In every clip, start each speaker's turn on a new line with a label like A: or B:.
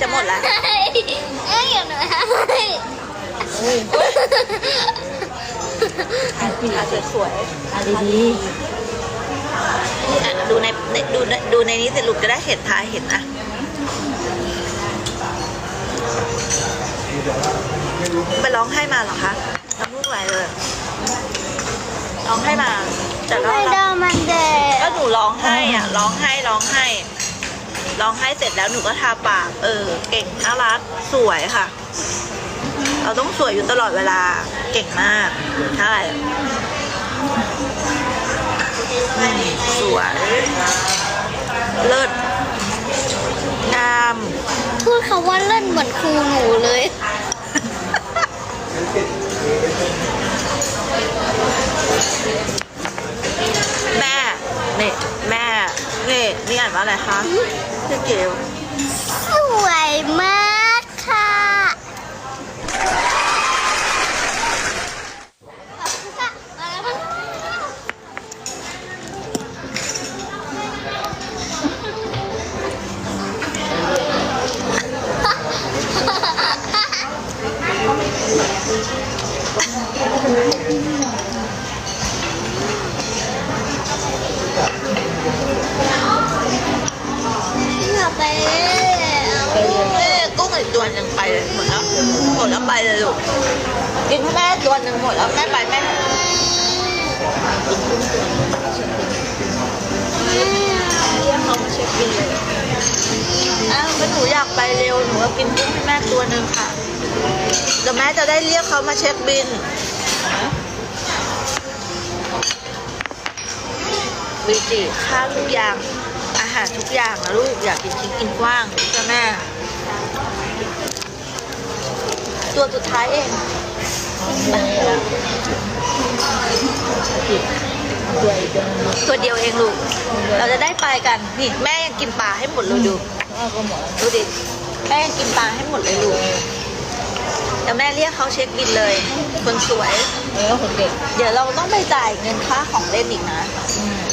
A: จะหมดแล้ว
B: เอ้ยอย่าหน่อยให้
A: อะสวย
C: อะดี
A: ๆอะดูในในดูในดูในนี้เสร็จลูกจะได้เห็นทายเห็นนะไปร้องให้มาเหรอคะน้ำมูกไหลเลยร้องให้มาแต่ก็
B: ไม่ได้มันเด็ก
A: ก็หนูร้องให้อะร้องให้ร้องให้ ร้องให้เสร็จแล้วหนูก็ทาปาก เออ เก่งน่ารักสวยค่ะ เราต้องสวยอยู่ตลอดเวลาเก่งมากใช่สวยเลิศงาม
B: พูดคำว่าเล่นเหมือนครูหนูเลย
A: แม่ นี่ แม่ นี่ นี่อ่านว่าอะไรคะ เกล
B: สวยมากค่ะ
A: ดแล้วไปเลยลูก กินให้แม่ตัวหนึ่งหมดแล้วแม่ไปแม่เรียกเขามาเช็คบินเลยอ้าวก็หนูอยากไปเร็ว หนูก็กินกุ้งให้แม่ตัวหนึ่งค่ะเดี๋ยวแม่จะได้เรียกเขามาเช็คบิน วิจิค่าทุกอย่าง อาหารทุกอย่างนะลูก อยากกินชิ้นกินกว้างจ้ะแม่ ตัวสุดท้ายเองตัวเดียวเองลูก เราจะได้ไปกัน นี่แม่ยังกินปลาให้หมดเลยดู
C: ดู
A: ดิ แม่ยังกินปลาให้หมดเลยลูกเดี๋ยวแม่เรียกเขาเช็คบินเลย คนสวย
C: เออคนเด็ก
A: เดี๋ยวเราต้องไปจ่ายเงินค่าของเล่นอีกนะ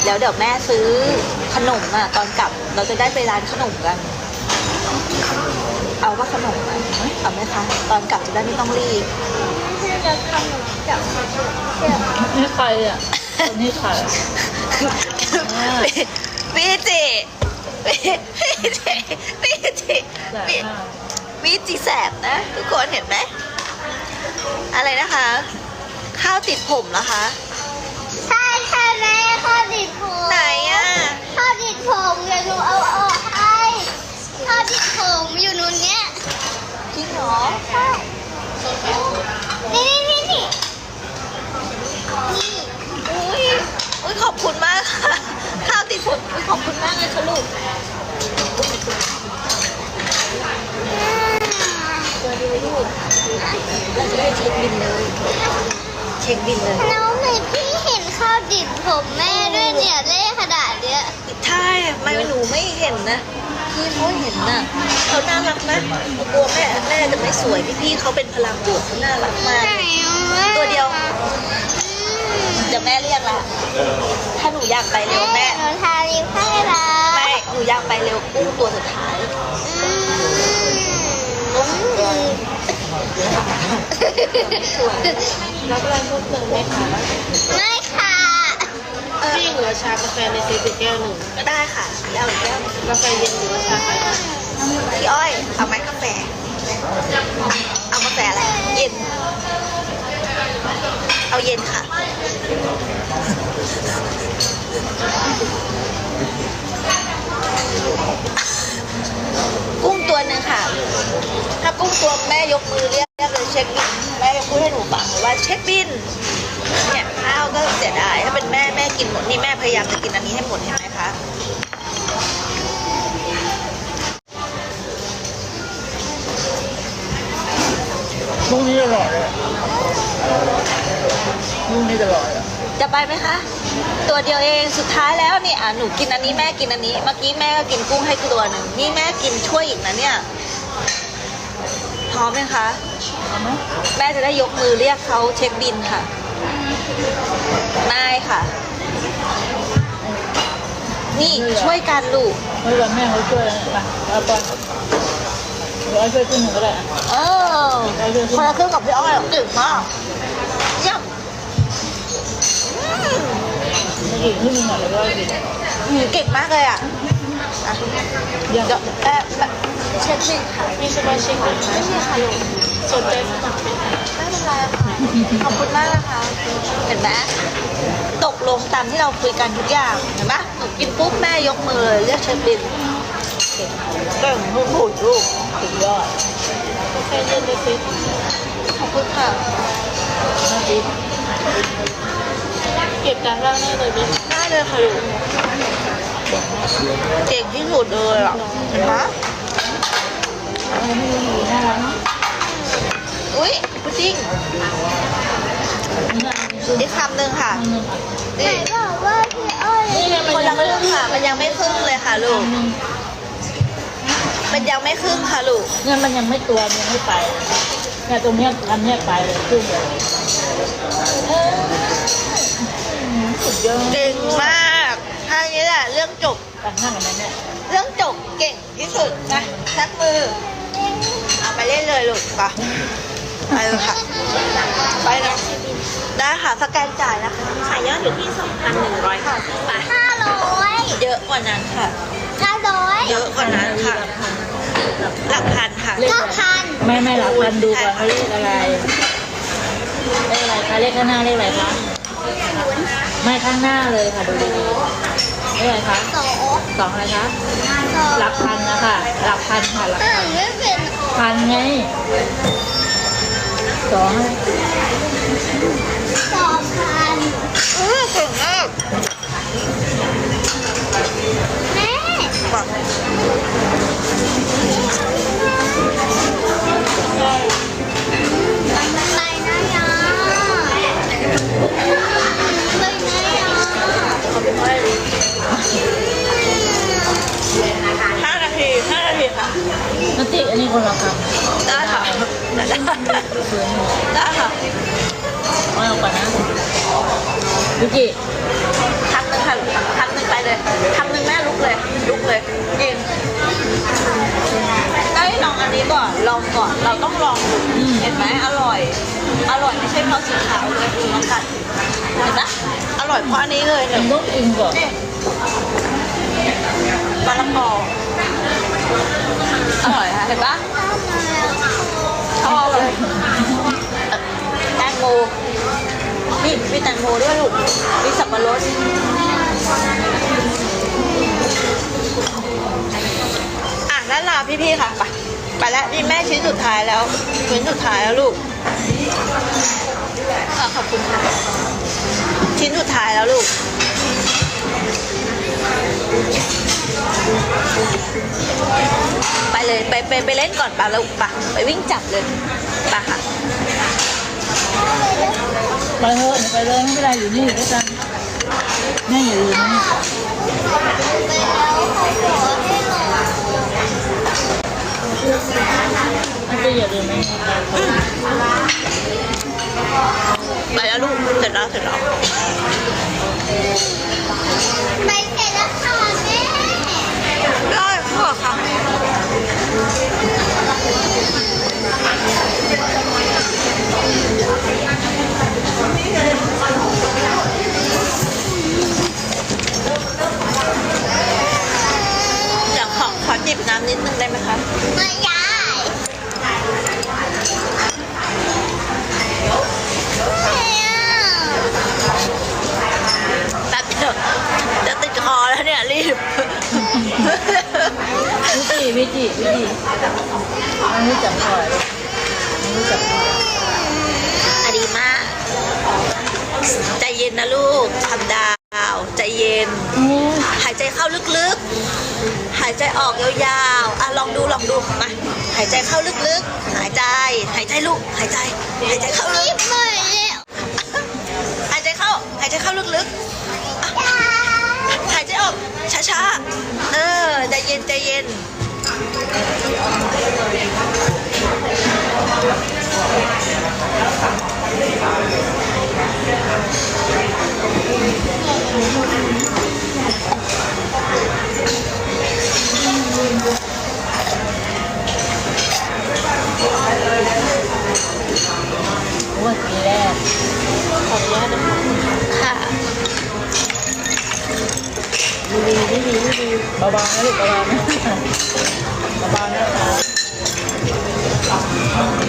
A: แล้วเดี๋ยวแม่ซื้อขนมอะตอนกลับ เราจะได้ไปร้านขนมกันอ ว่าขนมอะเอาไหมคะ ตอนกลับจะได้ไม่ต้องรีบ
B: จะทำหนูจับเชือก
C: นี่ใครอะคนนี้ใคร
A: วิจิวิจิวิจิ
C: แสบ
A: วิ
C: มาก
A: วิจิแสบนะ ทุกคนเห็นไหม อะไรนะคะ ข้าวติดผมเหรอคะ
B: ใช่ใช่แม่ข้อดิดผม
A: ไหนอะ
B: ข้อดิดผมเดี๋ยวหนูเอาออกให้ ข้อดิดผมอยู่นู่นเนี้ย
A: จ ริงเหรอ
B: ใช่นี่นี่นี่นี่
A: อุ้ยอุ้ยขอบคุณมากค่ะข้าวติดผมอุ้ยขอบคุณมากเลยค่ะลูกตัวเดียวลูกเราจะได้เช็คบินเลยเช็คบินเลย
B: น้องเลยพี่เห็นข้าวดิดผมแม่ด้วยเนี่ยเล่ขนาดเนี้ย
A: ใช่ไม่หนูไม่เห็นนะ พี่เขาเห็นน่ะเขาน่ารักนะเขากลัวแม่แม่จะไม่สวยพี่พี่ๆเขาเป็นพลังบวกเขาน่ารักมาก ตัวเดียวเดี๋ยวแม่เรียกละถ้าหนูอยากไปเร็วแม่
B: หนูทาลิปให้ละ
A: แม่หนูอยากไปเร็วกุ้งตัวสุดท้าย
C: รับอะไรเพิ่มเติมไหมคะ
B: ไม่ค่ะ
C: พี่เหลือชากาแฟในเซตแก้วหนึ่ง
A: ก็ได้ค่ะแล้วอีกแล้ว
C: กาแฟเย็นหรือว่าชาไทย
A: พี่อ้อย เอาไหมกาแฟ เอากาแฟอะไร เย็น เอาเย็นค่ะ กุ้งตัวหนึ่งค่ะ ถ้ากุ้งตัวแม่ยกมือเรียก เรียกเลยเช็คบินแม่จะพูดให้หนูฟังเลยว่าเช็คบินเนี่ยข้าวก็เสียดายถ้าเป็นแม่แม่กินหมดนี่แม่พยายามจะกินอันนี้ให้หมดเห็นไหมคะ
C: ลูกนี้อร่อยอะลูกนี้อร่อยอะ
A: จะไปไหมคะ ตัวเดียวเองสุดท้ายแล้วนี่อะหนูกินอันนี้แม่กินอันนี้ เมื่อกี้แม่ก็กินกุ้งให้ตัวหนึ่งนี่แม่กินช่วยอีกนะเนี่ย พร้อมไหมคะ
C: เอาไหม
A: แม่จะได้ยกมือเรียกเขาเช็คบินค่ะได้ค่ะ นี่ช่วยกันลูก
C: ไม่ว่าแม่เขาช่วยนะไปเอาไปอ้อยช่วยขึ้นหนึ่งก็ได้อะ
A: เออคนละครึ่งกับพี่อ้อยเก่งมากเยี่ยม
C: ไม่กี่ขึ้นหนึ่งหน่อยแล้วก็อีก
A: อืมเก่งมากเลยอะอะ
C: เดี๋ยว
A: เดี๋ยวแอบแอบ เช็คบินค่ะ
C: มีสมาชิกไหมคะ
A: ไม่มีค่ะลูก
C: สนใจสมัครไหมคะ
A: ไม่เป็นไรค่ะขอบคุณมากนะคะเห็นไหมตกลงตามที่เราคุยกันทุกอย่างเห็นไหมหนูกินปุ๊บแม่ยกมือเลยเรียกเชฟบินเก่งเก่งลูกหูลูก
C: สุดยอดแค่เย็นเลยสิ
A: ขอบคุณค่ะ
C: นาทีเก็บจานล่างได้เลยไหม
A: ได้เลยค่ะลูกเก่งที่สุดเลยอะเห็นไหม
C: น่ารักเนาะ
A: อุ้ยพุดดิ้ง
C: นี่น่ารักจริง
A: อีกคำหนึ่งค่ะ
C: อันหนึ่งอะ
B: ไหน
A: นี่
B: บอกว่าพี่อ้อย
C: นี่ไงมัน
A: คน
C: ยั
A: ละ
C: ง
A: ค
C: ไม่
A: รึ่งค่ะ มันยังไม่ครึ่งเลยค่ะลูก
C: อันหนึ่ง
A: มันยังไม่ครึ่งค่ะลูก
C: เนี่ยมันยังไม่ตัวมันยังไม่ไปเนี่ยตรงเนี้ยอันเนี้ยไปเลยขึ้นเลยเออสุดยอด
A: เก่งมากท่านี้แหละเรื่องจบ
C: แต่งหน้ากันนะเนี่ย
A: เรื่องจบเก่งที่สุดนะชักมือ เอาไปเล่นเลยลูกไปไปเลยค่ะ ไปนะได้ค่ะสแกนจ่ายนะคะขายยอดอยู่ที่ 2,100ค่ะไป
B: ห้าร้อย
A: เยอะกว่านั้นค่ะ
B: ห้าร้อย
A: เยอะกว่านั้นค่ะ หลักพันค่ะ
B: เก้าพัน
C: ไม่ไม่รับพันดูก่อนเขาเลขอะไร เลขอะไรคะเลขข้างหน้าเลขอะไรคะไม่ข้างหน้าเลยค่ะดูดีๆเลขอะไรคะ
B: สอง
C: สองอะไรคะ
B: สอง
C: หลักพันนะคะหลักพันค่ะหลัก
B: อ่า
C: พัน
B: นไม่เป็น
C: พันไงสองไร
B: สองพัน นั
C: ตติอันนี้คนละค
A: ได้ค่ะได้ได้ำ
C: คืน
A: ได้ค่ะ
C: เอาออกก่อนนะวิกิ
A: คำหนึ่งค่ะคำหนึ่งไปเลยคำหนึ่งแม่ลุกเลยลุกเลยยิงได้ลองอันนี้ก่อนลองก่อนเราต้องลองดูเห็นไหมอร่อย อร่อยไม่ใช่เพราะสีขาวเลยคือน้องกัดเห็นไหมอร่อยเพราะอันนี้เลย
C: มั
A: เนี่ย
C: นต้องกินก่อน
A: นี่มะละกอ อร่อยค่ะเห็นปะชอบเลยแตงโมมีมีแตงโมด้วยลูกมีสับปะรดอะนั่นลาพี่ๆค่ะไปไปแล้วนี่แม่ชิ้นสุดท้ายแล้วชิ้นสุดท้ายแล้วลูกอะขอบคุณค่ะชิ้นสุดท้ายแล้วลูก เลยไปไปไปเล่นก่อนปะแล้วปะไปวิ่งจับเลยปะค่ะ
C: ไปเถอะไปเลยไม่เป็นไรอยู่นี่อยู่ด้วยกันแม่อย่าลืมนะ
B: ไปแล้วเขาขอให้หนู
C: นัตติอย่าลืมนะ
A: ไปแล้วลูกเสร็จแล้วเสร็จแล้ว
B: ไปเสร็จแล้วค่ะแม่
A: ได้ค่ะค่ะ Thank you. มันรู้
C: จักก่อนมันรู้จักก่อน
A: อดีมากใจเย็นนะลูกทำดาว ใจเย็น หายใจเข้าลึกๆ หายใจออกยาวๆ อะลองดูลองดูมา หายใจเข้าลึกๆ หายใจ หายใจลูก หายใจ หายใจเข้าลึ
B: รี
A: ก
B: บเลย
A: หายใจเข้า หายใจเข้าลึกๆ หายใจออกช้าๆ เออ ใจเย็นใจเย็น
C: ดีดีดีดีดีเบาๆนะลูกเบาๆนะเบาๆนะคะ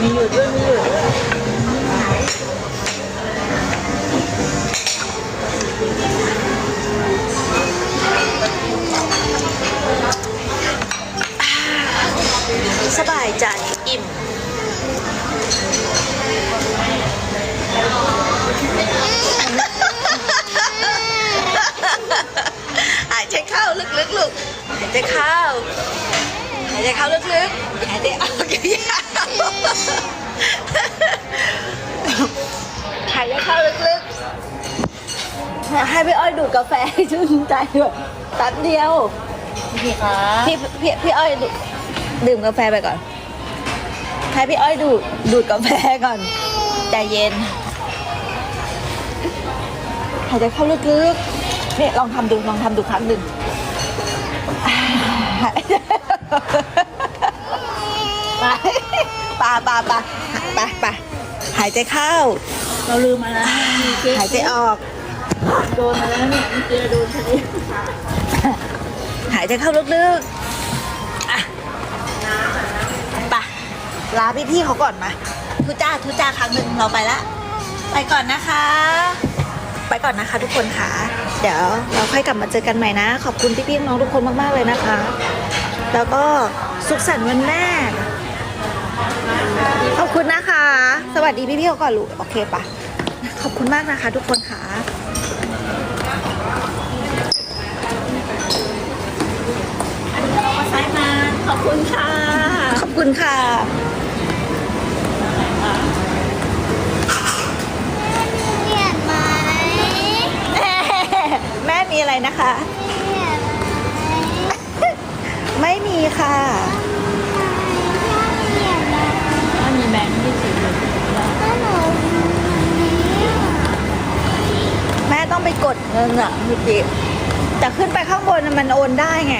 C: มีหยุดด้วยมีหยุดด้วย
A: สบายใจอิ่ม ใจเข้าหายใจเข้าลึกๆหายใจออกยาวๆหายใจเข้าลึกๆให้พี่อ้อยดูดกาแฟให้ชื่นใจด้วยแป๊บเดียว
C: พี่คะ
A: พี่พี่พี่อ้อยดูดื่มกาแฟไปก่อน ให้พี่อ้อยดูดดูดกาแฟก่อนใจเย็นหายใจเข้าลึกๆนี่ลองทำดูลองทำดูครั้งหนึ่ง ไปปาปาปาไปไปหายใจเข้า
C: เราลืมมาแล้วมีเค้ก
A: หายใจออก
C: โดนมาแล้วเนี่ยมีเจโดนพอดี
A: หายใจเข้าลึกๆอะไปลาพี่ๆเขาก่อนมาทุจ้าทุจ้าครั้งหนึ่งเราไปละ ไปก่อนนะคะ ไปก่อนนะคะทุกคนค่ะ เดี๋ยวเราค่อยกลับมาเจอกันใหม่นะ ขอบคุณพี่ๆน้องๆทุกคนมากๆเลยนะคะ แล้วก็สุขสันต์วันแม่ ขอบคุณนะคะ สวัสดีพี่ๆเขาก่อนลูกโอเคปะขอบคุณมากนะคะ ทุกคนค่ะ
C: ซ้ายมาขอบคุณค่ะ
A: ขอบคุณค่ะ อะพี่ปิ๊บแต่ขึ้นไปข้างบนน่ะมันโอนได้ไง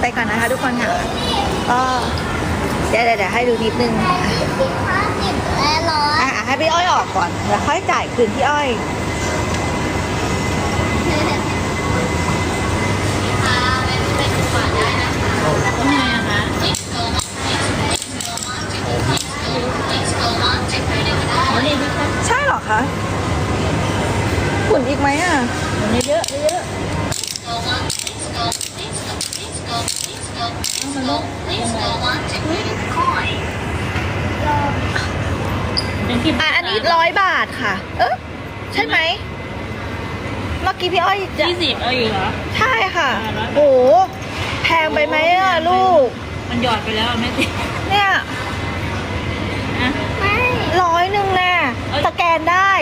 A: ไปก่อนนะคะทุกคนค่ะก็เดี๋ยวเดี๋ยวเดี๋ยวให้ดูนิดนึง
B: ห้าสิบและร้อย
A: อะให้พี่อ้อยออกก่อน แล้วค่อยจ่ายคืนพี่อ้อย
C: ทำไมอะคะวันนี้พี่คะ
A: ใช่เหรอคะ ขุนอีกไหมอะ
C: วันนี้เยอะเยอะอะ
A: อันนี้ร้อยบาทค่ะ เออใช่ไหม เมื่อกี้พี่อ้อยจะ
C: ยี่สิบเอาอยู่เหรอ
A: ใช่ค่ะ โอ้แพงไปไหมอะลูก
C: มันหยอดไปแล้วไม่ติด
A: เนี่ย
C: นะ
B: ไม่
A: ร้อยหนึ่งแน่สแกนได้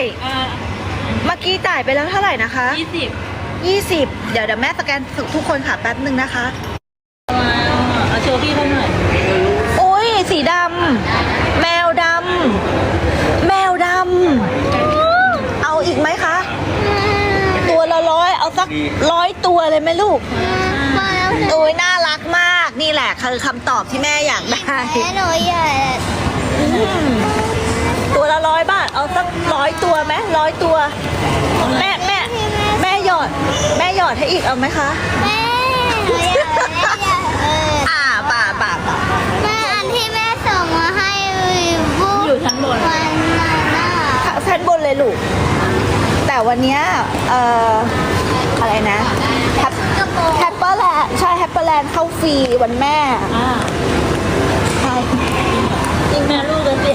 A: เมื่อกี้จ่ายไปแล้วเท่าไหร่นะคะ
C: ยี่สิบ
A: 20 เดี๋ยวเดี๋ยวแม่สแกนทุกคนค่ะแป๊บหนึ่งนะคะ
C: เอาโชว์พี่เขาหน่อย
A: อุ้ยสีดำแมวดำแมวดำเอาอีกไหมคะ ตัวละร้อยเอาสักร้อยตัวเลยไหมลูก
B: มาแล้ว
A: โอ้ยน่ารักมากนี่แหละคือคำตอบที่แม่อยากได้
B: และหนูอยาก
A: อืมตัวละร้อยบาท เอาสักร้อยตัวไหม ร้อยตัว แม่แม่แม่หยอด แม่หยอดให้อีกเอาไหมคะ
B: แม่หนูอยากแม่อยากเออ
A: อ่าป่าป่าป่า
B: แม่อันที่แม่ส่งมาให้บุ๊ก
C: อยู่ชั้นบน
B: วันนั้นน่ะ
A: ชั้นบนเลยลูก แต่วันเนี้ยเอ่ออะไรนะแฮป
B: กระโปรง
A: แฮปเปอร์แลนด์ใช่แฮปเปอร์แลนด์เข้าฟรีวันแม่
C: อ่า
A: ใช่
C: จริงแม่ลูกกันสิ